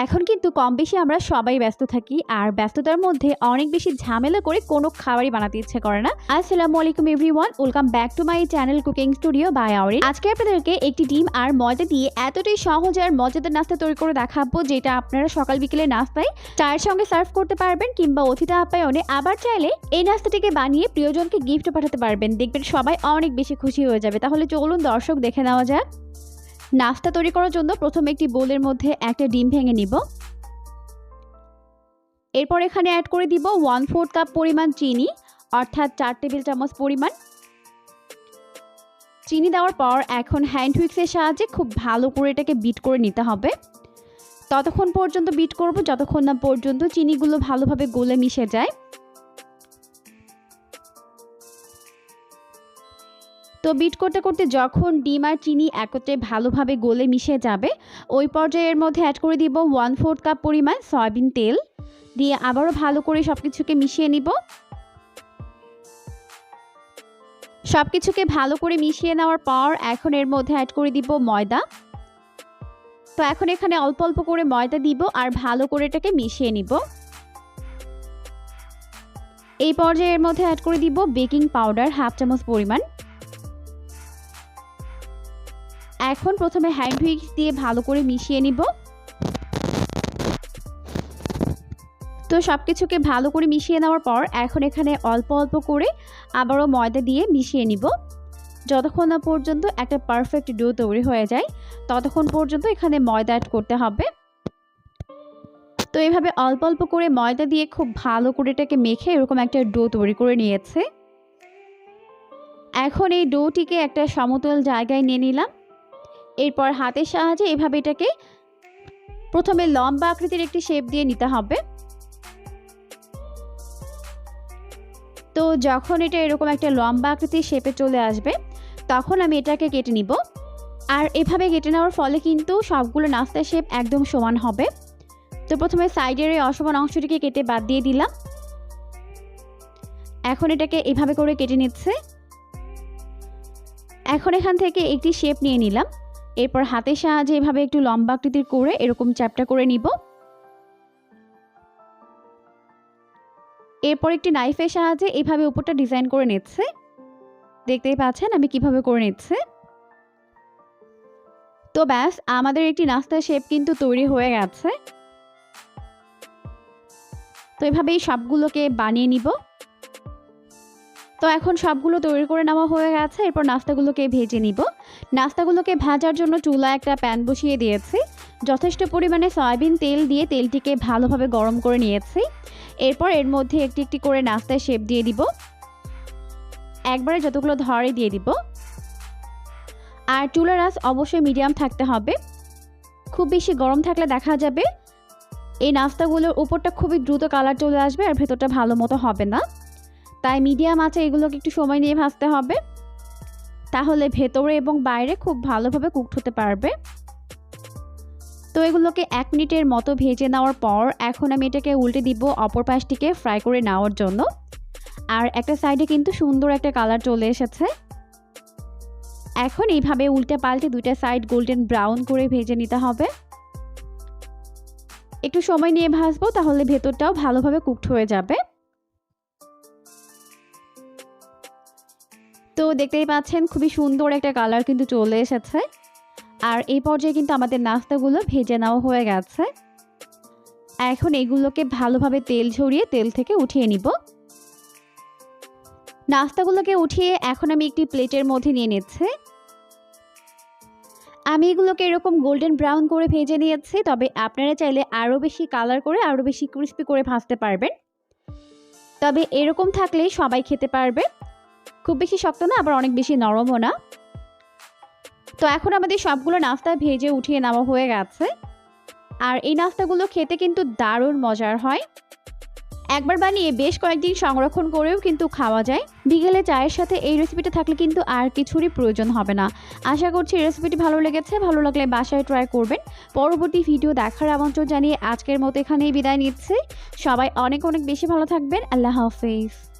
এখন কিন্তু কম বেশি আমরা সবাই ব্যস্ত থাকি, আর ব্যস্ততার মধ্যে অনেক বেশি ঝামেলা করে কোনো খাবারই বানাতে ইচ্ছে করে না। আসসালামু আলাইকুম everyone welcome back to my channel cooking studio by আওয়ারি আজকে আপনাদেরকে একটি ডিম আর ময়দা দিয়ে এতটাই সহজ আর মজাদার নাস্তা তৈরি করে দেখাবো, যেটা আপনারা সকাল বিকেলে নাস্তায় চায়ের সঙ্গে সার্ভ করতে পারবেন, কিংবা অতিথি আপ্যায়নে আবার চাইলে এই নাস্তাটিকে বানিয়ে প্রিয়জনকে গিফট পাঠাতে পারবেন। দেখবেন সবাই অনেক বেশি খুশি হয়ে যাবে। তাহলে চলুন দর্শক দেখে নেওয়া যাক। নাস্তা তৈরি করার জন্য প্রথমে একটি বোলের মধ্যে একটা ডিম ভেঙে নিব। এরপর এখানে অ্যাড করে দিব ওয়ান ফোর্থ কাপ পরিমাণ চিনি, অর্থাৎ চার টেবিল চামচ পরিমাণ। চিনি দেওয়ার পর এখন হ্যান্ড হুইক্সের সাহায্যে খুব ভালো করে এটাকে বিট করে নিতে হবে। ততক্ষণ পর্যন্ত বিট করব, যতক্ষণ না পর্যন্ত চিনিগুলো ভালোভাবে গলে মিশে যায়। তো বিট করতে করতে যখন ডিম আর চিনি একত্রে ভালোভাবে গলে মিশে যাবে, ওই পর্যায়ে এর মধ্যে অ্যাড করে দিব ওয়ান ফোর্থ কাপ পরিমাণ সয়াবিন তেল। দিয়ে আবারও ভালো করে সব কিছুকে মিশিয়ে নিব। সব কিছুকে ভালো করে মিশিয়ে নেওয়ার পর এখন এর মধ্যে অ্যাড করে দিব ময়দা। তো এখন এখানে অল্প অল্প করে ময়দা দিব আর ভালো করে এটাকে মিশিয়ে নিব। এই পর্যায়ে এর মধ্যে অ্যাড করে দিব বেকিং পাউডার হাফ চামচ পরিমাণ। এখন প্রথমে হ্যান্ড হুইক্স দিয়ে ভালো করে মিশিয়ে নিব। তো সব কিছুকে ভালো করে মিশিয়ে নেওয়ার পর এখন এখানে অল্প অল্প করে আবারও ময়দা দিয়ে মিশিয়ে নিব। যতক্ষণ না পর্যন্ত একটা পারফেক্ট ডো তৈরি হয়ে যায়, ততক্ষণ পর্যন্ত এখানে ময়দা অ্যাড করতে হবে। তো এভাবে অল্প অল্প করে ময়দা দিয়ে খুব ভালো করে এটাকে মেখে এরকম একটা ডো তৈরি করে নিয়েছে। এখন এই ডোটিকে একটা সমতল জায়গায় নিয়ে নিলাম। এরপর হাতের সাহায্যে এভাবে এটাকে প্রথমে লম্বা আকৃতির একটি শেপ দিয়ে নিতে হবে। তো যখন এটা এরকম একটা লম্বা আকৃতির শেপে চলে আসবে, তখন আমি এটাকে কেটে নিব। আর এভাবে কেটে নেওয়ার ফলে কিন্তু সবগুলো নাস্তার শেপ একদম সমান হবে। তো প্রথমে সাইডের এই অসমান অংশটিকে কেটে বাদ দিয়ে দিলাম। এখন এটাকে এভাবে করে কেটে নিচ্ছে। এখন এখান থেকে একটি শেপ নিয়ে নিলাম। এরপর হাতের সাহায্যে এভাবে একটু লম্বা আকৃতির করে এরকম চ্যাপটা করে নিব। এরপর একটি নাইফের সাহায্যে এভাবে উপরটা ডিজাইন করে নিচ্ছে। দেখতেই পাচ্ছেন আমি কীভাবে করে নিচ্ছে। তো ব্যাস, আমাদের একটি নাস্তার শেপ কিন্তু তৈরি হয়ে গেছে। তো এভাবেই সবগুলোকে বানিয়ে নিব। তো এখন সবগুলো তৈরি করে নেওয়া হয়ে গেছে। এরপর নাস্তাগুলোকে ভেজে নিব। নাস্তাগুলোকে ভাজার জন্য চুলা একটা প্যান বসিয়ে দিয়েছি। যথেষ্ট পরিমাণে সয়াবিন তেল দিয়ে তেলটিকে ভালোভাবে গরম করে নিয়েছি। এরপর এর মধ্যে একটি একটি করে নাস্তায় শেপ দিয়ে দিব। একবারে যতগুলো ধরে দিয়ে দিব। আর চুলার আঁচ অবশ্যই মিডিয়াম থাকতে হবে। খুব বেশি গরম থাকলে দেখা যাবে, এই নাস্তাগুলোর উপরটা খুবই দ্রুত কালার চলে আসবে আর ভেতরটা ভালো মতো হবে না। তাই মিডিয়াম আছে, এগুলোকে একটু সময় নিয়ে ভাজতে হবে। তাহলে ভেতরে এবং বাইরে খুব ভালোভাবে কুকড হতে পারবে। তো এগুলোকে এক মিনিটের মতো ভেজে নেওয়ার পর এখন আমি এটাকে উল্টে দিব অপর পাশটিকে ফ্রাই করে নেওয়ার জন্য। আর একটা সাইডে কিন্তু সুন্দর একটা কালার চলে এসেছে। এখন এইভাবে উল্টে পাল্টে দুইটা সাইড গোল্ডেন ব্রাউন করে ভেজে নিতে হবে। একটু সময় নিয়ে ভাজবো, তাহলে ভেতরটাও ভালোভাবে কুকড হয়ে যাবে। তো দেখতেই পাচ্ছেন, খুবই সুন্দর একটা কালার কিন্তু চলে এসেছে। আর এই পর্যায়ে কিন্তু আমাদের নাস্তাগুলো ভেজে নেওয়া হয়ে গেছে। এখন এগুলোকে ভালোভাবে তেল ঝরিয়ে তেল থেকে উঠিয়ে নিব। নাস্তাগুলোকে উঠিয়ে এখন আমি একটি প্লেটের মধ্যে নিয়ে নিচ্ছি। আমি এগুলোকে এরকম গোল্ডেন ব্রাউন করে ভেজে নিয়েছি, তবে আপনারা চাইলে আরও বেশি কালার করে, আরও বেশি ক্রিস্পি করে ভাজতে পারবেন। তবে এরকম থাকলেই সবাই খেতে পারবে। খুব বেশি শক্ত না, আবার অনেক বেশি নরমও না। তো এখন আমাদের সবগুলো নাস্তা ভেজে উঠিয়ে নেওয়া হয়ে গেছে। আর এই নাস্তাগুলো খেতে কিন্তু দারুণ মজার হয়। একবার বানিয়ে বেশ কয়েকদিন সংরক্ষণ করেও কিন্তু খাওয়া যায়। বিকেলে চায়ের সাথে এই রেসিপিটা থাকলে কিন্তু আর কিছুরই প্রয়োজন হবে না। আশা করছি রেসিপিটি ভালো লেগেছে, ভালো লাগলে বাসায় ট্রাই করবেন। পরবর্তী ভিডিও দেখার আমন্ত্রণ জানিয়ে আজকের মতো এখানেই বিদায় নিচ্ছি। সবাই অনেক অনেক বেশি ভালো থাকবেন। আল্লাহ হাফিজ।